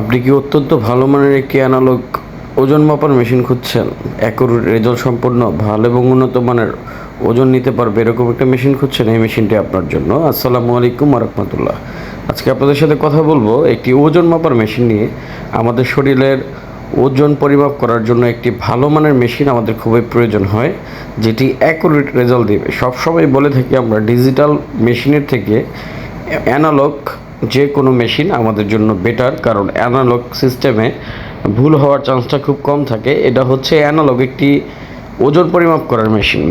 আপনি কি অত্যন্ত ভালো মানের একটি অ্যানালগ ওজন মাপার মেশিন খুঁজছেন? একর রেজাল্ট সম্পন্ন, ভালো এবং উন্নত মানের ওজন নিতে পারবে এরকম একটা মেশিন খুঁজছেন এই মেশিনটি আপনার জন্য। আসসালামু আলাইকুম রহমতুল্লাহ। আজকে আপনাদের সাথে কথা বলব একটি ওজন মাপার মেশিন নিয়ে। আমাদের শরীরের ওজন পরিমাপ করার জন্য একটি ভালো মানের মেশিন আমাদের খুবই প্রয়োজন হয়, যেটি অ্যাকুরেট রেজাল্ট দেবে। সবসময় বলে থাকি আমরা ডিজিটাল মেশিনের থেকে অ্যানালগ যে কোনো মেশিন আমাদের জন্য বেটার কারণ অ্যানালগ সিস্টেমে ভুল হওয়ার চান্সটা খুব কম থাকে। এটা হচ্ছে অ্যানালগ একটি ওজন পরিমাপ করার মেশিন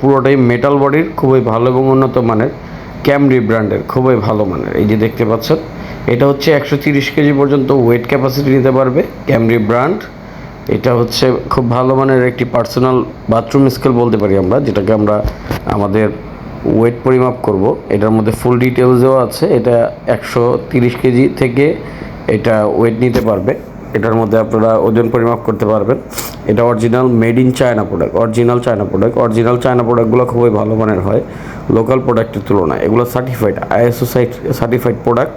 পুরোটাই মেটাল বডির খুবই ভালো এবং উন্নত মানের। ক্যামরি ব্র্যান্ডের খুবই ভালো মানের। এই যে দেখতে পাচ্ছেন, এটা হচ্ছে একশো তিরিশ কেজি পর্যন্ত ওয়েট ক্যাপাসিটি নিতে পারবে ক্যামরি ব্র্যান্ড এটা হচ্ছে খুব ভালো মানের একটি পার্সোনাল বাথরুম স্কেল বলতে পারি আমরা, যেটাকে আমরা আমাদের ওয়েট পরিমাপ করব। এটার মধ্যে ফুল ডিটেলসও আছে। এটা একশো তিরিশ কেজি থেকে এটা ওয়েট নিতে পারবে। এটার মধ্যে আপনারা ওজন পরিমাপ করতে পারবেন। এটা original made in China product original China product original China প্রোডাক্টগুলো খুবই ভালো মানের হয় লোকাল প্রোডাক্টের তুলনায়। এগুলো সার্টিফাইড আইএসও সার্টিফাইড প্রোডাক্ট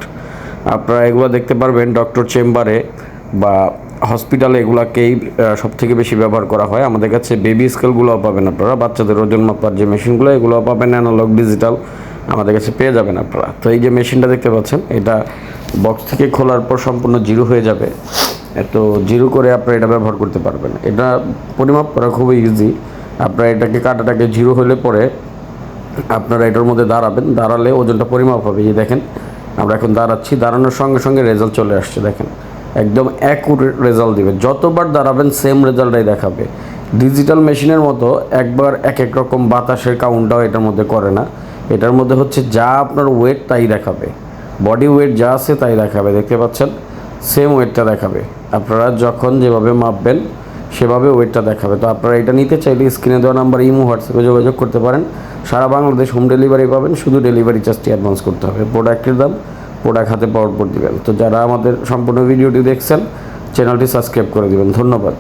আপনারা এগুলো দেখতে পারবেন ডক্টর চেম্বারে বা হসপিটালে এগুলাকেই সব থেকে বেশি ব্যবহার করা হয়। আমাদের কাছে বেবি স্কেলগুলোও পাবেন আপনারা, বাচ্চাদের ওজন মাপার যে মেশিনগুলো এগুলোও পাবেন অ্যানালগ ডিজিটাল আমাদের কাছে পেয়ে যাবেন আপনারা। তো এই যে মেশিনটা দেখতে পাচ্ছেন, এটা বক্স থেকে খোলার পর সম্পূর্ণ জিরো হয়ে যাবে। তো জিরো করে আপনারা এটা ব্যবহার করতে পারবেন। এটা পরিমাপ করা খুবই ইজি আপনারা এটাকে কাটাটাকে জিরো হলে পরে আপনারা এটার মধ্যে দাঁড়াবেন। দাঁড়ালে ওজনটা পরিমাপ হবে। এই দেখেন, আমরা এখন দাঁড়াচ্ছি, দাঁড়ানোর সঙ্গে সঙ্গে রেজাল্ট চলে আসছে, দেখেন। একদম অ্যাকুরেট রেজাল্ট দিবে যতবার দাঁড়াবেন সেম রেজাল্টটাই দেখাবে। ডিজিটাল মেশিনের মতো একবার এক এক রকম বাতাসের কাউন্টটাও এটার মধ্যে করে না। এটার মধ্যে হচ্ছে যা আপনার ওয়েট তাই দেখাবে। বডি ওয়েট যা আছে তাই দেখাবে, দেখতে পাচ্ছেন? সেম ওয়েটটা দেখাবে। আপনারা যখন যেভাবে মাপবেন, সেভাবে ওয়েটটা দেখাবে। তো আপনারা এটা নিতে চাইলে স্ক্রিনে দেওয়া নাম্বার ইমো হোয়াটসঅ্যাপে যোগাযোগ করতে পারেন। সারা বাংলাদেশ হোম ডেলিভারি পাবেন, শুধু ডেলিভারি চার্জটি অ্যাডভান্স করতে হবে। প্রোডাক্টের দাম প্রোডাক্ট হাতে পাওয়ার পর দিবেন। তো যারা আমাদের সম্পূর্ণ ভিডিওটি দেখছেন, চ্যানেলটি সাবস্ক্রাইব করে দিবেন। ধন্যবাদ।